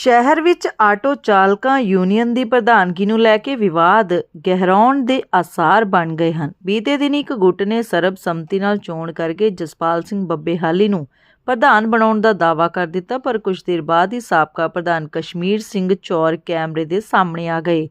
ਸ਼ਹਿਰ ਵਿੱਚ ਆਟੋ ਚਾਲਕਾਂ ਯੂਨੀਅਨ ਦੀ ਪ੍ਰਧਾਨਗੀ ਨੂੰ ਲੈ ਕੇ ਵਿਵਾਦ ਗਹਿਰਾਉਣ ਦੇ ਆਸਾਰ ਬਣ ਗਏ ਹਨ। ਬੀਤੇ ਦਿਨ ਇੱਕ ਗੁੱਟ ਨੇ ਸਰਬਸੰਮਤੀ ਨਾਲ ਚੋਣ ਕਰਕੇ ਜਸਪਾਲ ਸਿੰਘ ਬੱਬੇਹਾਲੀ ਨੂੰ ਪ੍ਰਧਾਨ ਬਣਾਉਣ ਦਾ ਦਾਅਵਾ ਕਰ ਦਿੱਤਾ, ਪਰ ਕੁਝ ਦੇਰ ਬਾਅਦ ਹੀ ਸਾਬਕਾ ਪ੍ਰਧਾਨ ਕਸ਼ਮੀਰ ਸਿੰਘ ਚੌਰ ਕੈਮਰੇ ਦੇ ਸਾਹਮਣੇ ਆ ਗਏ।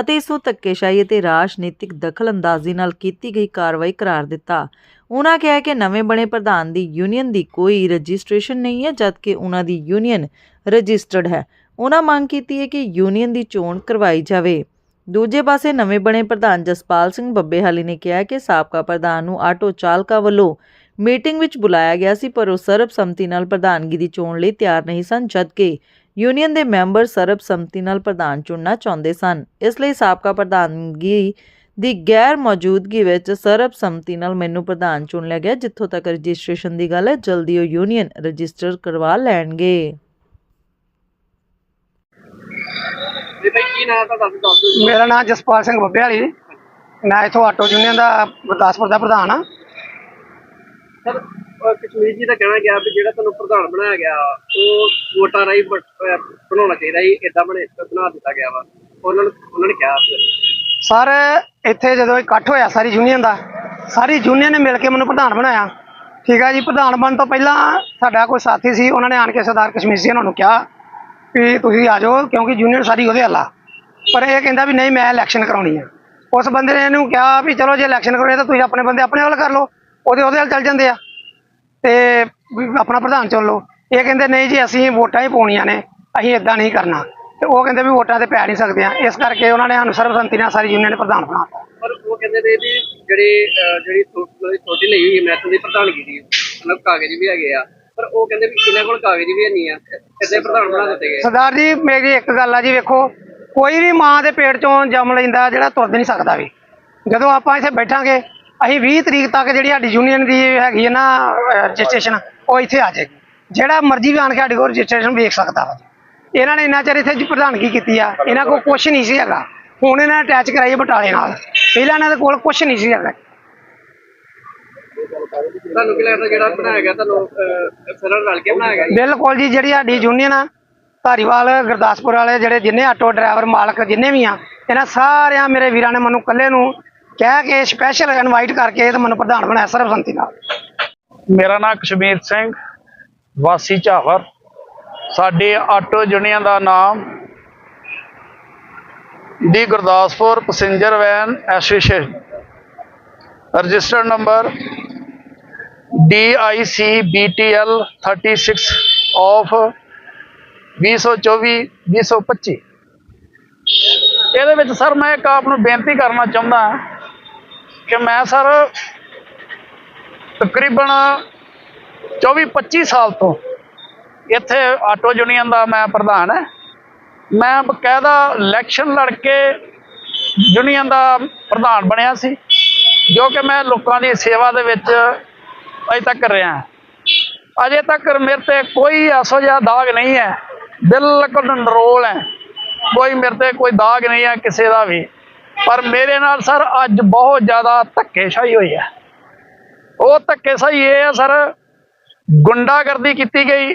ਅਤੇ ਇਸ ਨੂੰ ਧੱਕੇਸ਼ਾਹੀ ਅਤੇ ਰਾਜਨੀਤਿਕ ਦਖਲਅੰਦਾਜ਼ੀ ਨਾਲ ਕੀਤੀ ਗਈ ਕਾਰਵਾਈ ਕਰਾਰ ਦਿੱਤਾ। ਉਹਨਾਂ ਕਿਹਾ ਕਿ ਨਵੇਂ ਬਣੇ ਪ੍ਰਧਾਨ ਦੀ ਯੂਨੀਅਨ ਦੀ ਕੋਈ ਰਜਿਸਟ੍ਰੇਸ਼ਨ ਨਹੀਂ ਹੈ, ਜਦਕਿ ਉਹਨਾਂ ਦੀ ਯੂਨੀਅਨ ਰਜਿਸਟਰਡ ਹੈ। ਉਹਨਾਂ ਮੰਗ ਕੀਤੀ ਹੈ ਕਿ ਯੂਨੀਅਨ ਦੀ ਚੋਣ ਕਰਵਾਈ ਜਾਵੇ। ਦੂਜੇ ਪਾਸੇ ਨਵੇਂ ਬਣੇ ਪ੍ਰਧਾਨ ਜਸਪਾਲ ਸਿੰਘ ਬੱਬੇਹਾਲੀ ਨੇ ਕਿਹਾ ਕਿ ਸਾਬਕਾ ਪ੍ਰਧਾਨ ਨੂੰ ਆਟੋ ਚਾਲਕਾਂ ਵੱਲੋਂ ਮੀਟਿੰਗ ਵਿੱਚ ਬੁਲਾਇਆ ਗਿਆ ਸੀ, ਪਰ ਉਹ ਸਰਬਸੰਮਤੀ ਨਾਲ ਪ੍ਰਧਾਨਗੀ ਦੀ ਚੋਣ ਲਈ ਤਿਆਰ ਨਹੀਂ ਸਨ, ਜਦਕਿ ਯੂਨੀਅਨ ਦੇ ਮੈਂਬਰ ਸਰਬਸੰਮਤੀ ਨਾਲ ਪ੍ਰਧਾਨ ਚੁਣਨਾ ਚਾਹੁੰਦੇ ਸਨ। ਇਸ ਲਈ ਸਾਬਕਾ ਪ੍ਰਧਾਨਗੀ ਦੀ ਗੈਰ ਮੌਜੂਦਗੀ ਵਿੱਚ ਸਰਬਸੰਮਤੀ ਨਾਲ ਮੈਨੂੰ ਪ੍ਰਧਾਨ ਚੁਣ ਲਿਆ ਗਿਆ ਜਿੱਥੋਂ ਤੱਕ ਰਜਿਸਟ੍ਰੇਸ਼ਨ ਦੀ ਗੱਲ ਹੈ ਜਲਦੀ ਉਹ ਯੂਨੀਅਨ ਰਜਿਸਟਰ ਕਰਵਾ ਲੈਣਗੇ। ਮੇਰਾ ਨਾਮ ਜਸਪਾਲ ਸਿੰਘ ਬੱਬੇ ਵਾਲੀ ਮੈਂ ਇਥੋਂ ਆਟੋ ਯੂਨੀਅਨ ਦਾ ਗੁਰਦਾਸਪੁਰ ਦਾ ਪ੍ਰਧਾਨ ਅਹ ਕਸ਼ਮੀਰ ਜੀ ਦਾ ਕਹਿਣਾ ਗਿਆ ਵੀ ਜਿਹੜਾ ਤੁਹਾਨੂੰ ਪ੍ਰਧਾਨ ਬਣਾਇਆ ਗਿਆ, ਉਹ ਵੋਟਾਂ ਰਾਹੀਂ ਬਣਾਉਣਾ ਚਾਹੀਦਾ ਸੀ ਏਦਾਂ ਬਣੇ ਬਣਾ ਦਿੱਤਾ ਗਿਆ ਵਾ। ਉਹਨਾਂ ਨੂੰ ਉਹਨਾਂ ਨੇ ਕਿਹਾ ਸਰ, ਇੱਥੇ ਜਦੋਂ ਇਕੱਠ ਹੋਇਆ ਸਾਰੀ ਯੂਨੀਅਨ ਦਾ, ਸਾਰੀ ਯੂਨੀਅਨ ਨੇ ਮਿਲ ਕੇ ਮੈਨੂੰ ਪ੍ਰਧਾਨ ਬਣਾਇਆ। ਠੀਕ ਹੈ ਜੀ, ਪ੍ਰਧਾਨ ਬਣਨ ਤੋਂ ਪਹਿਲਾਂ ਸਾਡਾ ਕੋਈ ਸਾਥੀ ਸੀ, ਉਹਨਾਂ ਨੇ ਆਣ ਕੇ ਸਰਦਾਰ ਕਸ਼ਮੀਰ ਸਿੰਘ ਉਹਨਾਂ ਨੂੰ ਕਿਹਾ ਵੀ ਤੁਸੀਂ ਆ ਜਾਓ, ਕਿਉਂਕਿ ਯੂਨੀਅਨ ਸਾਰੀ ਉਹਦੇ ਹੱਲਾ ਪਰ ਇਹ ਕਹਿੰਦਾ ਵੀ ਨਹੀਂ, ਮੈਂ ਇਲੈਕਸ਼ਨ ਕਰਾਉਣੀ ਆ। ਉਸ ਬੰਦੇ ਨੇ ਇਹਨੂੰ ਕਿਹਾ ਵੀ ਚਲੋ ਜੇ ਇਲੈਕਸ਼ਨ ਕਰਾਉਣੀ ਤਾਂ ਤੁਸੀਂ ਆਪਣੇ ਬੰਦੇ ਆਪਣੇ ਵੱਲ ਕਰ ਲਓ, ਉਹਦੇ ਉਹਦੇ ਵੱਲ ਚੱਲ ਜਾਂਦੇ ਆ। ਤੇ ਆਪਣਾ ਪ੍ਰਧਾਨ ਚੁਣ ਲਓ। ਇਹ ਕਹਿੰਦੇ ਨਹੀਂ ਜੀ ਅਸੀਂ ਵੋਟਾਂ ਹੀ ਪਾਉਣੀਆਂ ਨੇ। ਅਸੀਂ ਇਦਾਂ ਨਹੀਂ ਕਰਨਾ। ਤੇ ਉਹ ਕਹਿੰਦੇ ਵੀ ਵੋਟਾਂ ਤੇ ਪੈ ਨਹੀਂ ਸਕਦੇ ਆ। ਇਸ ਕਰਕੇ ਉਹਨਾਂ ਨੇ ਸਾਨੂੰ ਸਰਬਸੰਮਤੀ ਨਾਲ ਸਾਰੀ ਯੂਨੀਅਨ ਪ੍ਰਧਾਨ ਬਣਾਤਾ ਪਰ ਉਹ ਕਹਿੰਦੇ ਨੇ ਵੀ ਜਿਹੜੇ ਜਿਹੜੀ ਛੋਟੀ ਲਈ ਹੋਈ ਮੈਥੋਂ ਦੀ ਪ੍ਰਧਾਨਗੀ ਦੀ ਮਤਲਬ ਕਾਗਜ਼ ਵੀ ਹੈਗੇ ਆ। ਪਰ ਉਹ ਕਹਿੰਦੇ ਵੀ ਇਹਨਾਂ ਕੋਲ ਕਾਗਜ਼ ਵੀ ਨਹੀਂ ਆ ਕਿੱਦਾਂ ਪ੍ਰਧਾਨ ਬਣਾ ਦਿੱਤੇ ਗਏ। ਸਰਦਾਰ ਜੀ ਮੇਰੀ ਇੱਕ ਗੱਲ ਆ ਜੀ ਵੇਖੋ ਕੋਈ ਵੀ ਮਾਂ ਦੇ ਪੇਟ ਚੋਂ ਜੰਮ ਲੈਂਦਾ ਜਿਹੜਾ ਤੁਰ ਨਹੀਂ ਸਕਦਾ ਵੀ। ਜਦੋਂ ਆਪਾਂ ਇੱਥੇ ਬੈਠਾਂਗੇ ਅਸੀਂ 20 ਤਰੀਕ ਤੱਕ ਜਿਹੜੀ ਸਾਡੀ ਯੂਨੀਅਨ ਦੀ ਹੈਗੀ ਹੈ ਨਾ ਰਜਿਸਟ੍ਰੇਸ਼ਨ ਉਹ ਇੱਥੇ ਆ ਜਾਏਗੀ ਜਿਹੜਾ ਮਰਜ਼ੀ ਵੀ ਆਣ ਕੇ ਸਾਡੀ ਕੋਲ ਰਜਿਸਟ੍ਰੇਸ਼ਨ ਵੇਖ ਸਕਦਾ ਵਾ। ਇਹਨਾਂ ਨੇ ਇੰਨਾ ਚਿਰ ਇੱਥੇ ਜੀ ਪ੍ਰਧਾਨਗੀ ਕੀਤੀ ਆ ਇਹਨਾਂ ਕੋਲ ਕੁਝ ਨਹੀਂ ਸੀ ਹੈਗਾ ਹੁਣ ਇਹਨਾਂ ਨੇ ਅਟੈਚ ਕਰਾਈ ਬਟਾਲੇ ਨਾਲ ਪਹਿਲਾਂ ਇਹਨਾਂ ਦੇ ਕੋਲ ਕੁਝ ਨਹੀਂ ਸੀ ਹੈਗਾ ਤੁਹਾਨੂੰ ਕੀ ਲੱਗਦਾ ਜਿਹੜਾ ਬਣਾਇਆ ਗਿਆ ਤੁਹਾਨੂੰ ਅਹ, ਸਰਲ ਰਲ ਕੇ ਬਣਾਇਆ ਗਿਆ ਜੀ? ਬਿਲਕੁਲ ਜੀ ਜਿਹੜੀ ਸਾਡੀ ਯੂਨੀਅਨ ਆ ਧਾਰੀਵਾਲ ਗੁਰਦਾਸਪੁਰ ਵਾਲੇ ਜਿਹੜੇ ਜਿੰਨੇ ਆਟੋ ਡਰਾਈਵਰ ਮਾਲਕ ਜਿੰਨੇ ਵੀ ਆ ਇਹਨਾਂ ਸਾਰਿਆਂ ਮੇਰੇ ਵੀਰਾਂ ਨੇ ਮੈਨੂੰ ਇਕੱਲੇ ਨੂੰ ਕਹਿ ਕੇ ਸਪੈਸ਼ਲ ਇਨਵਾਈਟ ਕਰਕੇ ਤੇ ਮੈਨੂੰ ਪ੍ਰਧਾਨ ਬਣਾਇਆ ਸਰਬਸੰਮਤੀ ਨਾਲ। ਮੇਰਾ ਨਾਮ ਕਸ਼ਮੀਰ ਸਿੰਘ, ਵਾਸੀ ਝਾਵਰ। ਸਾਡੇ ਆਟੋ ਯੂਨੀਅਨ ਦਾ ਨਾਮ the Gurdaspur passenger van association registered number DICBTL 36 of 2024 2025 ਇਹਦੇ ਵਿੱਚ ਸਰ ਮੈਂ ਇੱਕ ਆਪ ਨੂੰ ਬੇਨਤੀ ਕਰਨਾ ਚਾਹੁੰਦਾ ਕਿ ਮੈਂ ਸਰ ਤਕਰੀਬਨ 24 25 ਸਾਲ ਤੋਂ ਇੱਥੇ ਆਟੋ ਯੂਨੀਅਨ ਦਾ ਮੈਂ ਪ੍ਰਧਾਨ ਹੈ। ਮੈਂ ਬਕਾਇਦਾ ਇਲੈਕਸ਼ਨ ਲੜ ਕੇ ਯੂਨੀਅਨ ਦਾ ਪ੍ਰਧਾਨ ਬਣਿਆ ਸੀ, ਜੋ ਕਿ ਮੈਂ ਲੋਕਾਂ ਦੀ ਸੇਵਾ ਦੇ ਵਿੱਚ ਅਜੇ ਤੱਕ ਰਿਹਾ ਅਜੇ ਤੱਕ ਮੇਰੇ ਤੇ ਕੋਈ ਐਸੋ ਜਿਹਾ ਦਾਗ ਨਹੀਂ ਹੈ, ਬਿਲਕੁਲ ਨਰੋਲ ਹੈ। ਕੋਈ ਮੇਰੇ ਤੇ ਕੋਈ ਦਾਗ ਨਹੀਂ ਹੈ ਕਿਸੇ ਦਾ ਵੀ। ਪਰ ਮੇਰੇ ਨਾਲ ਸਰ ਅੱਜ ਬਹੁਤ ਜ਼ਿਆਦਾ ਧੱਕੇਸ਼ਾਹੀ ਹੋਈ ਹੈ। ਉਹ ਧੱਕੇਸ਼ਾਹੀ ਇਹ ਹੈ ਸਰ, ਗੁੰਡਾਗਰਦੀ ਕੀਤੀ ਗਈ,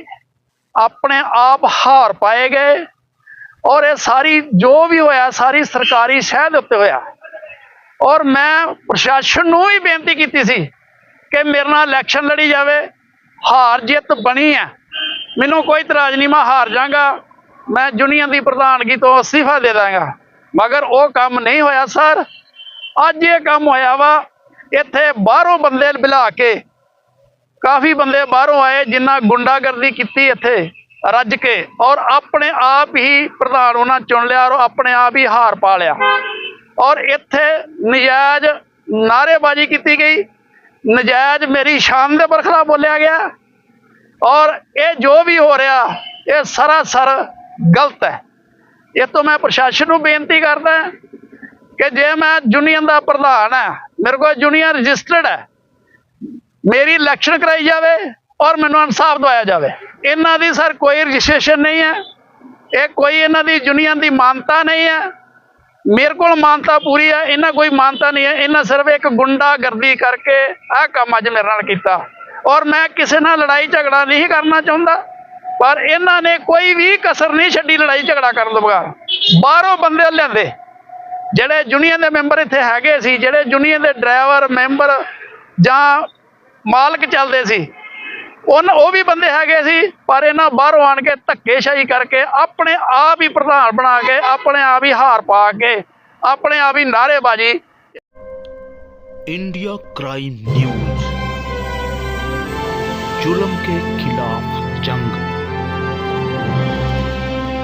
ਆਪਣੇ ਆਪ ਹਾਰ ਪਾਏ ਗਏ ਔਰ ਇਹ ਸਾਰੀ ਜੋ ਵੀ ਹੋਇਆ, ਸਾਰੀ ਸਰਕਾਰੀ ਸ਼ਹਿ ਦੇ ਉੱਤੇ ਹੋਇਆ। ਔਰ ਮੈਂ ਪ੍ਰਸ਼ਾਸਨ ਨੂੰ ਵੀ ਬੇਨਤੀ ਕੀਤੀ ਸੀ ਕਿ ਮੇਰੇ ਨਾਲ ਇਲੈਕਸ਼ਨ ਲੜੀ ਜਾਵੇ, ਹਾਰ ਜਿੱਤ ਬਣੀ ਹੈ। ਮੈਨੂੰ ਕੋਈ ਇਤਰਾਜ਼ ਨਹੀਂ, ਮੈਂ ਹਾਰ ਜਾਗਾ ਮੈਂ ਯੂਨੀਅਨ ਦੀ ਪ੍ਰਧਾਨਗੀ ਤੋਂ ਅਸਤੀਫਾ ਦੇ ਦਾਂਗਾ। ਮਗਰ ਉਹ ਕੰਮ ਨਹੀਂ ਹੋਇਆ ਸਰ ਅੱਜ ਇਹ ਕੰਮ ਹੋਇਆ ਵਾ ਇੱਥੇ ਬਾਹਰੋਂ ਬੰਦੇ ਬੁਲਾ ਕੇ ਕਾਫੀ ਬੰਦੇ ਬਾਹਰੋਂ ਆਏ ਜਿਨ੍ਹਾਂ ਗੁੰਡਾਗਰਦੀ ਕੀਤੀ ਇੱਥੇ ਰੱਜ ਕੇ ਔਰ ਆਪਣੇ ਆਪ ਹੀ ਪ੍ਰਧਾਨ ਉਹਨਾਂ ਚੁਣ ਲਿਆ ਔਰ ਆਪਣੇ ਆਪ ਹੀ ਹਾਰ ਪਾ ਲਿਆ ਔਰ ਇੱਥੇ ਨਜਾਇਜ਼ ਨਾਅਰੇਬਾਜ਼ੀ ਕੀਤੀ ਗਈ ਨਜਾਇਜ਼ ਮੇਰੀ ਸ਼ਾਨ ਦੇ ਬਰਖਲਾ ਬੋਲਿਆ ਗਿਆ ਔਰ ਇਹ ਜੋ ਵੀ ਹੋ ਰਿਹਾ ਇਹ ਸਰਾਸਰ ਗਲਤ ਹੈ ਇਹ ਤੋਂ ਮੈਂ ਪ੍ਰਸ਼ਾਸਨ ਨੂੰ ਬੇਨਤੀ ਕਰਦਾ ਕਿ ਜੇ ਮੈਂ ਯੂਨੀਅਨ ਦਾ ਪ੍ਰਧਾਨ ਹਾਂ, ਮੇਰੇ ਕੋਲ ਯੂਨੀਅਨ ਰਜਿਸਟਰਡ ਹੈ, ਮੇਰੀ ਇਲੈਕਸ਼ਨ ਕਰਾਈ ਜਾਵੇ ਔਰ ਮੈਨੂੰ ਇਨਸਾਫ ਦਵਾਇਆ ਜਾਵੇ। ਇਹਨਾਂ ਦੀ ਸਰ ਕੋਈ ਰਜਿਸਟ੍ਰੇਸ਼ਨ ਨਹੀਂ ਹੈ, ਇਹ ਕੋਈ ਇਹਨਾਂ ਦੀ ਯੂਨੀਅਨ ਦੀ ਮਾਨਤਾ ਨਹੀਂ ਹੈ। ਮੇਰੇ ਕੋਲ ਮਾਨਤਾ ਪੂਰੀ ਹੈ, ਇਹਨਾਂ ਕੋਈ ਮਾਨਤਾ ਨਹੀਂ ਹੈ, ਇਹਨਾਂ ਸਿਰਫ ਇੱਕ ਗੁੰਡਾਗਰਦੀ ਕਰਕੇ ਆਹ ਕੰਮ ਅੱਜ ਮੇਰੇ ਨਾਲ ਕੀਤਾ। ਔਰ ਮੈਂ ਕਿਸੇ ਨਾਲ ਲੜਾਈ ਝਗੜਾ ਨਹੀਂ ਕਰਨਾ ਚਾਹੁੰਦਾ। ਪਰ ਇਹਨਾਂ ਨੇ ਕੋਈ ਵੀ ਕਸਰ ਨਹੀਂ ਛੱਡੀ ਲੜਾਈ ਝਗੜਾ ਕਰਨ ਤੋਂ ਬਗੈਰ ਬਾਹਰੋਂ ਬੰਦੇ ਲਿਆਂਦੇ ਜਿਹੜੇ ਯੂਨੀਅਨ ਦੇ ਮੈਂਬਰ ਇੱਥੇ ਹੈਗੇ ਸੀ ਜਿਹੜੇ ਯੂਨੀਅਨ ਦੇ ਡਰਾਈਵਰ ਮੈਂਬਰ ਜਾਂ ਮਾਲਕ ਚੱਲਦੇ ਸੀ ਉਹਨਾਂ ਉਹ ਵੀ ਬੰਦੇ ਹੈਗੇ ਸੀ ਪਰ ਇਹਨਾਂ ਬਾਹਰੋਂ ਆਣ ਕੇ ਧੱਕੇਸ਼ਾਹੀ ਕਰਕੇ ਆਪਣੇ ਆਪ ਹੀ ਪ੍ਰਧਾਨ ਬਣਾ ਕੇ ਆਪਣੇ ਆਪ ਹੀ ਹਾਰ ਪਾ ਕੇ ਆਪਣੇ ਆਪ ਹੀ ਨਾਅਰੇਬਾਜ਼ੀ इंडिया क्राइम न्यूज जुल्म के खिलाफ जंग